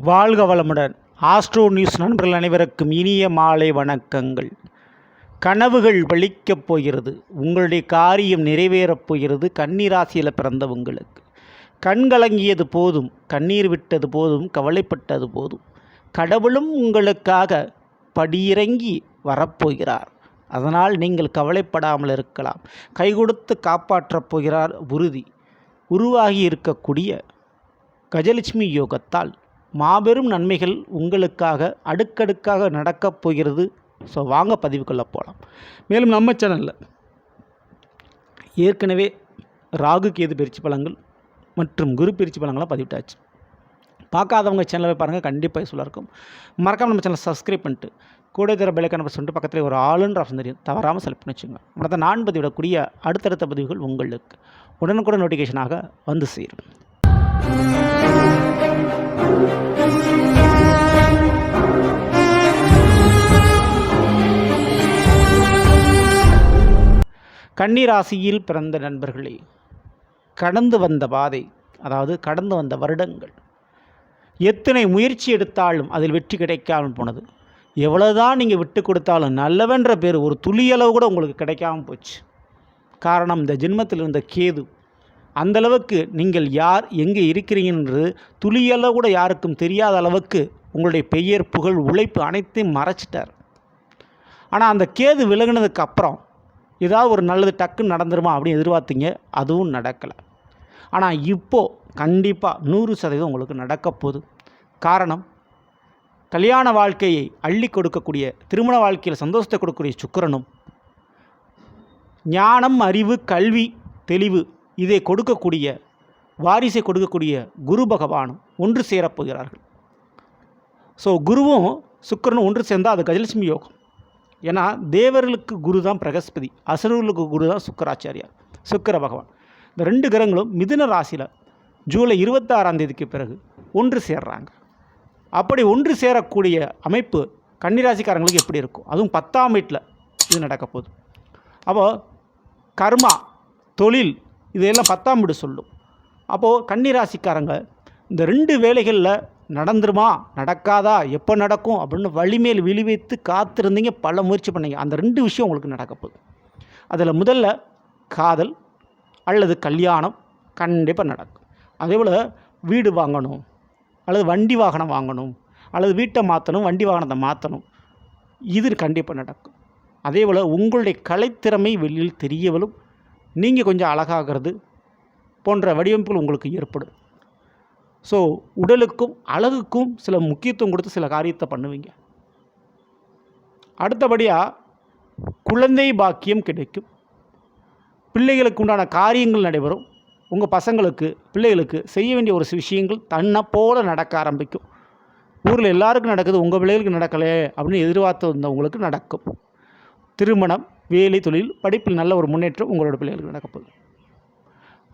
வாழ்க வளமுடன். Astro news நண்பர்கள் அனைவருக்கும் இனிய மாலை வணக்கங்கள். கனவுகள் பலிக்கப் போகிறது. உங்களுடைய காரியம் நிறைவேறப் போகிறது. கன்னிராசியில் பிறந்தவங்களுக்கு கண்கலங்கியது போதும். கண்ணீர் விட்டது போதும். கவலைப்பட்டது போதும். கடவுளும் உங்களுக்காக படியிறங்கி வரப்போகிறார். அதனால் நீங்கள் கவலைப்படாமல் இருக்கலாம். கை கொடுத்து காப்பாற்றப் போகிறார் உறுதி. உருவாகி இருக்கக்கூடிய கஜலட்சுமி யோகத்தால் மாபெரும் நன்மைகள் உங்களுக்காக அடுக்கடுக்காக நடக்கப் போகிறது. ஸோ வாங்க பதிவுக்குள்ளே போகலாம் மேலும் நம்ம சேனலில் ஏற்கனவே ராகு கேது பயிற்சி பலங்கள் மற்றும் குரு பயிற்சி பலங்களாக பதிவிட்டாச்சு. பார்க்காதவங்க சேனலை பாருங்கள் கண்டிப்பாக யூஸ்ஃபுல்லாக இருக்கும். மறக்காமல் நம்ம சேனலை சப்ஸ்கிரைப் பண்ணிட்டு கூட தர பெலைக்கான சொல்லிட்டு பக்கத்தில் ஒரு ஆளுன்ற ஆப்ஷன் தெரியும். தவறாமல் செலக்ட் பண்ணி வச்சுங்க மற்ற நான் பதிவிடக்கூடிய அடுத்தடுத்த பதிவுகள் உங்களுக்கு உடனுக்குடன் நோட்டிஃபிகேஷனாக வந்து சேரும். கன்னிராசியில் பிறந்த நண்பர்களே கடந்து வந்த பாதை அதாவது கடந்து வந்த வருடங்கள் எத்தனை முயற்சி எடுத்தாலும் அதில் வெற்றி கிடைக்காமல் போனது. எவ்வளோதான் நீங்கள் விட்டு கொடுத்தாலும் நல்லவென்ற பேர் ஒரு துளியளவு கூட உங்களுக்கு கிடைக்காமல் போச்சு. காரணம் இந்த ஜென்மத்தில் இருந்த கேது. அந்தளவுக்கு நீங்கள் யார் எங்கே இருக்கிறீங்கன்றது துளியளவு கூட யாருக்கும் தெரியாத அளவுக்கு உங்களுடைய பெயர் புகழ் உழைப்பு அனைத்தையும் மறைச்சிட்டார். ஆனால் அந்த கேது விலகினதுக்கு அப்புறம் ஏதாவது ஒரு நல்லது டக்குன்னு நடந்துருமா அப்படின்னு எதிர்பார்த்தீங்க அதுவும் நடக்கலை. ஆனால் இப்போது கண்டிப்பாக நூறு சதவீதம் உங்களுக்கு நடக்க போகுது. காரணம் கல்யாண வாழ்க்கையை அள்ளி கொடுக்கக்கூடிய திருமண வாழ்க்கையில் சந்தோஷத்தை கொடுக்கக்கூடிய சுக்கரனும் ஞானம் அறிவு கல்வி தெளிவு இதை கொடுக்கக்கூடிய வாரிசை கொடுக்கக்கூடிய குரு பகவானும் ஒன்று சேரப்போகிறார்கள் ஸோ குருவும் சுக்கரனும் ஒன்று சேர்ந்தால் அது கஜலட்சுமி யோகம். ஏன்னா தேவர்களுக்கு குரு தான் பிரகஸ்பதி அசுரர்களுக்கு குரு தான் சுக்கராச்சாரியார் சுக்கர பகவான். இந்த ரெண்டு கிரகங்களும் மிதுன ராசியில் ஜூலை இருபத்தாறாம் தேதிக்கு பிறகு ஒன்று சேர்றாங்க. அப்படி ஒன்று சேரக்கூடிய அமைப்பு கன்னிராசிக்காரங்களுக்கு எப்படி இருக்கும்? அதுவும் பத்தாம் வீட்டில் இது நடக்க போகுது. அப்போது கர்மா தொழில் இதையெல்லாம் பத்தாம் வீடு சொல்லும். அப்போது கன்னிராசிக்காரங்க இந்த ரெண்டு வேலைகளில் நடந்துருமா? நடக்காதா? எப்போ நடக்கும்? அப்படின்னு வழிமேல் விழி வைத்து காத்திருந்தீங்க பல முயற்சி பண்ணீங்க. அந்த ரெண்டு விஷயம் உங்களுக்கு நடக்க போகுது. அதில் முதல்ல காதல் அல்லது கல்யாணம் கண்டிப்பாக நடக்கும். அதே போல் வீடு வாங்கணும் அல்லது வண்டி வாகனம் வாங்கணும் அல்லது வீட்டை மாற்றணும் வண்டி வாகனத்தை மாற்றணும். இது கண்டிப்பாக நடக்கும். அதே போல் உங்களுடைய கலைத்திறமை வெளியில் தெரியவலும் நீங்கள் கொஞ்சம் அழகாகிறது போன்ற வடிவமைப்புகள் உங்களுக்கு ஏற்படும். ஸோ உடலுக்கும் அழகுக்கும் சில முக்கியத்துவம் கொடுத்து சில காரியத்தை பண்ணுவீங்க. அடுத்தபடியாக குழந்தை பாக்கியம் கிடைக்கும். பிள்ளைகளுக்கு உண்டான காரியங்கள் நடைபெறும். உங்கள் பசங்களுக்கு பிள்ளைகளுக்கு செய்ய வேண்டிய ஒரு விஷயங்கள் தன்னை போல் நடக்க ஆரம்பிக்கும். ஊரில் எல்லாருக்கும் நடக்குது உங்கள் பிள்ளைகளுக்கு நடக்கலை அப்படின்னு எதிர்பார்த்து வந்தவங்களுக்கு நடக்கும். திருமணம் வேலை தொழில் படிப்பில் நல்ல ஒரு முன்னேற்றம் உங்களோட பிள்ளைகளுக்கு நடக்கப்போகுது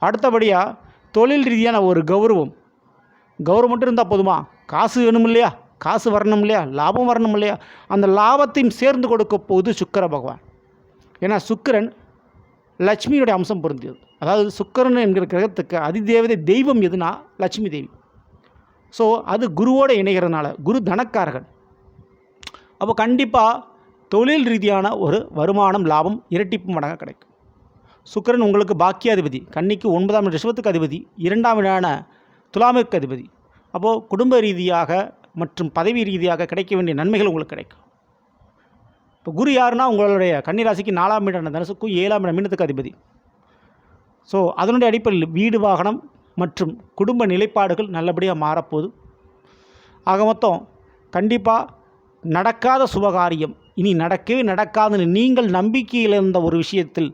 அடுத்தபடியாக தொழில் ரீதியான ஒரு கௌரவம் கௌரவம் இருந்தால் போதுமா? காசு வேணும் இல்லையா? காசு வரணும் இல்லையா? லாபம் வரணும் இல்லையா? அந்த லாபத்தையும் சேர்ந்து கொடுக்க போகுது சுக்கர பகவான். ஏன்னா சுக்கரன் லட்சுமியுடைய அம்சம் பொருந்தியது. அதாவது சுக்கரன் என்கிற கிரகத்துக்கு அதிதேவதை தெய்வம் எதுனா லட்சுமி தேவி. ஸோ அது குருவோடு இணைகிறதுனால குரு தனக்காரகன். அப்போ கண்டிப்பாக தொழில் ரீதியான ஒரு வருமானம் லாபம் இரட்டிப்பு மடங்காக கிடைக்கும். சுக்கரன் உங்களுக்கு பாக்கியாதிபதி. கன்னிக்கு ஒன்பதாம் ரிஷபத்துக்கு அதிபதி. இரண்டாம் இடான துலாமிற்கு அதிபதி. அப்போது குடும்ப ரீதியாக மற்றும் பதவி ரீதியாக கிடைக்க வேண்டிய நன்மைகள் உங்களுக்கு கிடைக்கும். இப்போ குரு யாருன்னா உங்களுடைய கன்னிராசிக்கு நாலாம் இடம் தனுசுக்கும் ஏழாம் இடம் மீனத்துக்கு அதிபதி. ஸோ அதனுடைய அடிப்படையில் வீடு வாகனம் மற்றும் குடும்ப நிலைப்பாடுகள் நல்லபடியாக மாறப்போகுது. ஆக மொத்தம் கண்டிப்பாக நடக்காத சுபகாரியம். இனி நடக்கவே நடக்காதுன்னு நீங்கள் நம்பிக்கையில் இருந்த ஒரு விஷயத்தில்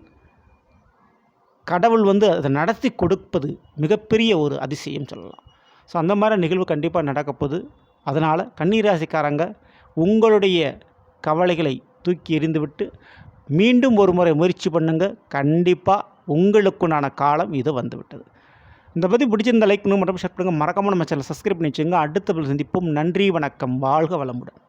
கடவுள் வந்து அதை நடத்தி கொடுப்பது மிகப்பெரிய ஒரு அதிசயம் சொல்லலாம். ஸோ அந்த மாதிரி நிகழ்வு கண்டிப்பாக நடக்கப்போகுது அதனால் கண்ணீராசிக்காரங்க உங்களுடைய கவலைகளை தூக்கி எறிந்துவிட்டு மீண்டும் ஒரு முறை முயற்சி பண்ணுங்கள் கண்டிப்பாக உங்களுக்குண்டான காலம் இது வந்துவிட்டது. இந்த பற்றி பிடிச்சிருந்த லைக் மற்றும் ஷேர் பண்ணுங்கள் மறக்காமல் நம்ம சேனல் சப்ஸ்கிரைப் பண்ணி வச்சுங்க அடுத்த சந்திப்போம். நன்றி வணக்கம். வாழ்க வளமுடன்.